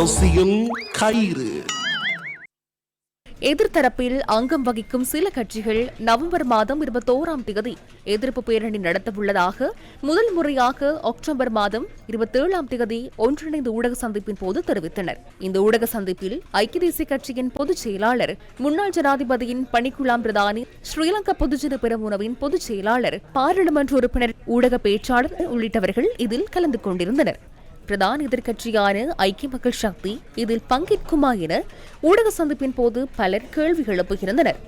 அரசியல் கயிறு. எதிர்த்தரப்பில் அங்கம் வகிக்கும் சில கட்சிகள் நவம்பர் மாதம் இருபத்தோராம் தேதி எதிர்ப்பு பேரணி நடத்தவுள்ளதாக முதல் முறையாக அக்டோபர் மாதம் இருபத்தேழாம் தேதி ஒன்றிணைந்த ஊடக சந்திப்பின் போது தெரிவித்தனர். இந்த ஊடக சந்திப்பில் ஐக்கிய தேசிய கட்சியின் பொதுச் செயலாளர் முன்னாள் ஜனாதிபதியின் பணிக்குழாம் பிரதானி ஸ்ரீலங்கா பொதுஜன பெரமுனவின் பொதுச் செயலாளர் பாராளுமன்ற உறுப்பினர் ஊடக பேச்சாளர் உள்ளிட்டவர்கள் இதில் கலந்து கொண்டிருந்தனர். பிரதான எதிர்க்கட்சியான ஐக்கிய மக்கள் சக்தி இதில் பங்கேற்குமா என ஊடக சந்திப்பின் போது பலர் கேள்வி எழுப்புகின்றனர்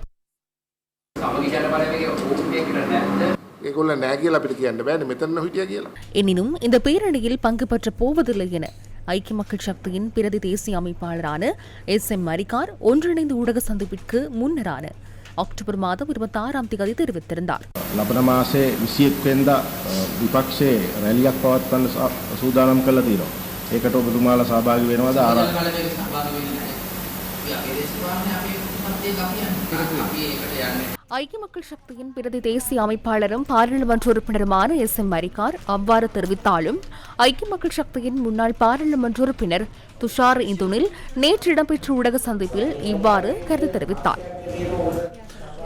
எனினும் இந்த பேரணியில் பங்கு பெற்ற போவதில்லை என ஐக்கிய மக்கள் சக்தியின் பிரதி தேசிய அமைப்பாளரான எஸ் எம் மரிகார் ஒன்றிணைந்த ஊடக சந்திப்பிற்கு முன்னரான அக்டோபர் மாதம் இருபத்தாறாம் தேதி தெரிவித்திருந்தார் ලබන මාසේ විසියෙක්වෙන්ද විපක්ෂයේ රැලියක් පවත්වන්න සා- සූදානම් කළ තියෙනවා. ඒකට ඔබතුමාලා සභාගි වෙනවද ආර බලවේග සහභාගී වෙන්නේ නැහැ. අපි අපේ දේශපාලනේ අපේ මතය අපි යන්නේ. අපි ඒකට යන්නේ ஐக்கிய மக்கள் சக்தியின் பிரதி தேசிய அமைப்பாளரும் பாராளுமன்ற உறுப்பினருமான எஸ் எம் மரிகார் அவ்வாறு தெரிவித்தாலும் ஐக்கிய மக்கள் சக்தியின் முன்னாள் பாராளுமன்ற உறுப்பினர் துஷார் இந்துனில் நேற்று இடம்பெற்ற ஊடக சந்திப்பில் இவ்வாறு கருத்து தெரிவித்தார்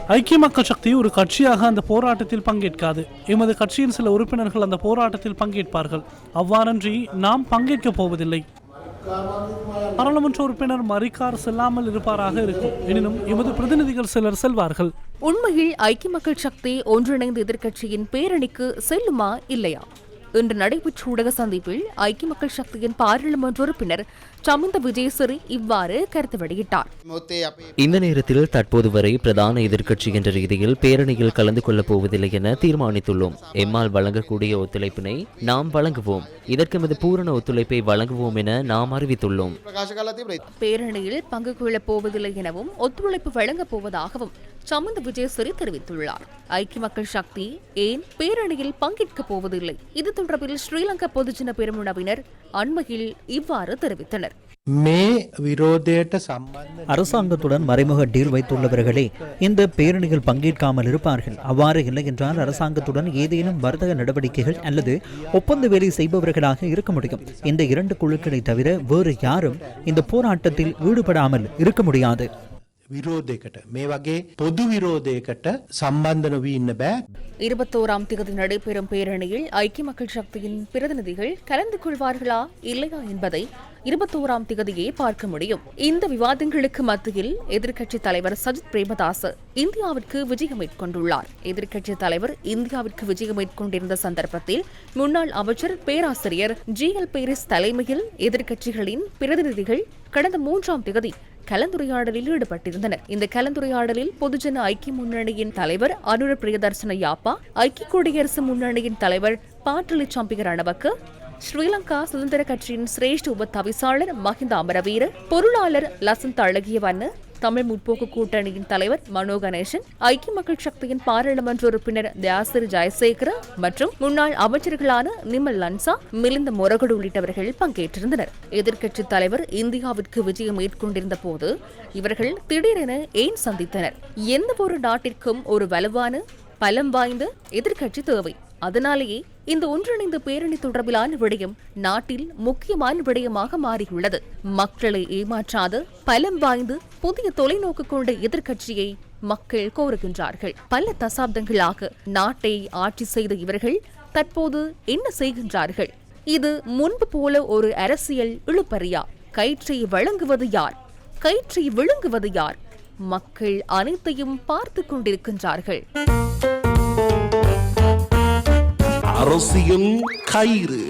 ஐக்கிய மக்கள் சக்தி ஒரு கட்சியாக அந்த போராட்டத்தில் பங்கேற்காது. எமது கட்சியின் சில உறுப்பினர்கள் அந்த போராட்டத்தில் பங்கேற்பார்கள். அவ்வாறன்றி நாம் பங்கேற்கப் போவதில்லை. பாராளுமன்ற உறுப்பினர் மரிக்கார் செல்லாமல் இருப்பாராக இருக்கும். எனினும் எமது பிரதிநிதிகள் சிலர் செல்வார்கள். உண்மையில் ஐக்கிய மக்கள் சக்தி ஒன்றிணைந்த எதிர்க்கட்சியின் பேரணிக்கு செல்லுமா இல்லையா? இன்று நடைபெற்ற ஊடக சந்திப்பில் ஐக்கிய மக்கள் சக்தியின் பாராளுமன்ற உறுப்பினர் சமிந்த விஜயசிறி இவ்வாறு கருத்து வெளியிட்டார். இந்த நேரத்தில் தற்போது வரை பிரதான எதிர்க்கட்சி என்ற ரீதியில் பேரணியில் கலந்து கொள்ளப் போவதில்லை என தீர்மானித்துள்ளோம். எம்மால் வழங்கக்கூடிய ஒத்துழைப்பினை நாம் வழங்குவோம். இதற்கு எமது பூரண ஒத்துழைப்பை வழங்குவோம் என நாம் அறிவித்துள்ளோம். பேரணியில் பங்கு கொள்ளப் போவதில்லை எனவும் ஒத்துழைப்பு வழங்கப் போவதாகவும் சமந்த விஜயஸ்வரி தெரிவித்துள்ளார். ஐக்கிய மக்கள் சக்தி ஏன் பேரணியில் பங்கேற்கப் போவதில்லை? இது தொடர்பில் ஸ்ரீலங்கா பொதுஜன பெருமுனவினர் அண்மையில் இவ்வாறு தெரிவித்தனர். மே அரசாங்கத்துடன் மறைமுக டீல் வைத்துள்ளவர்களே இந்த பேரணியில் பங்கேற்காமல் இருப்பார்கள். அவ்வாறு இல்லை என்றால் அரசாங்கத்துடன் ஏதேனும் வர்த்தக நடவடிக்கைகள் அல்லது ஒப்பந்த வேலை செய்பவர்களாக இருக்க முடியும். இந்த இரண்டு குழுக்களை தவிர வேறு யாரும் இந்த போராட்டத்தில் ஈடுபடாமல் இருக்க முடியாது. විරෝධයකට මේ වගේ පොදු විරෝධයකට සම්බන්ධ නොවී ඉන්න බෑ இருபத்தோராம் தேதி நடைபெறும் பேரணியில் ஐக்கிய மக்கள் சக்தியின் பிரதிநிதிகள் கலந்து கொள்வார்களா இல்லையா என்பதை இருபத்தோராம் தேதியே பார்க்க முடியும் இந்த விவாதங்களுக்கு மத்தியில் எதிர்க்கட்சித் தலைவர் சஜித் பிரேமதாஸ் இந்தியாவிற்கு விஜயம் மேற்கொண்டுள்ளார் எதிர்க்கட்சித் தலைவர் இந்தியாவிற்கு விஜயம் மேற்கொண்டிருந்த சந்தர்ப்பத்தில் முன்னாள் அமைச்சர் பேராசிரியர் ஜி எல் பேரிஸ் தலைமையில் எதிர்க்கட்சிகளின் பிரதிநிதிகள் கடந்த மூன்றாம் தேதி கலந்துரையாடலில் ஈடுபட்டிருந்தனர். இந்த கலந்துரையாடலில் பொதுஜன ஐக்கிய முன்னணியின் தலைவர் அனுர பிரியதர்சன யாப்பா ஐக்கிய குடியரசு முன்னணியின் தலைவர் பாட்டலி சம்பிகர் அணவக்கு ஸ்ரீலங்கா சுதந்திர கட்சியின் சிரேஷ்ட உப தவிசாளர் மஹிந்த அமரவீர பொருளாளர் லசந்த் அழகியவண்ணு தமிழ் முற்போக்கு கூட்டணியின் தலைவர் மனோ கணேசன் ஐக்கிய மக்கள் சக்தியின் பாராளுமன்ற உறுப்பினர் தியாசிர் ஜெயசேகர மற்றும் முன்னாள் அமைச்சர்களான நிமல் லன்சா மிலிந்த மொரகடு உள்ளிட்டவர்கள் பங்கேற்றிருந்தனர். எதிர்க்கட்சித் தலைவர் இந்தியாவிற்கு விஜயம் மேற்கொண்டிருந்த போது இவர்கள் திடீரென ஏன் சந்தித்தனர்? எந்த ஒரு நாட்டிற்கும் ஒரு வலுவான பலம் வாய்ந்த எதிர்க்கட்சி தேவை. அதனாலேயே இந்த ஒன்றிணைந்த பேரணி தொடர்பிலான விடயம் நாட்டில் முக்கியமான விடயமாக மாறியுள்ளது. மக்களை ஏமாற்றாத பலம் வாய்ந்து புதிய தொலைநோக்கு கொண்ட எதிர்க்கட்சியை மக்கள் கோருகின்றார்கள். பல தசாப்தங்களாக நாட்டை ஆட்சி செய்த இவர்கள் தற்போது என்ன செய்கின்றார்கள்? இது முன்பு போல ஒரு அரசியல் இழுப்பறியா கயிற்றை வழங்குவது யார்? கயிற்றை விழுங்குவது யார்? மக்கள் அனைத்தையும் பார்த்து கொண்டிருக்கின்றார்கள். அரசியல் கயிறு.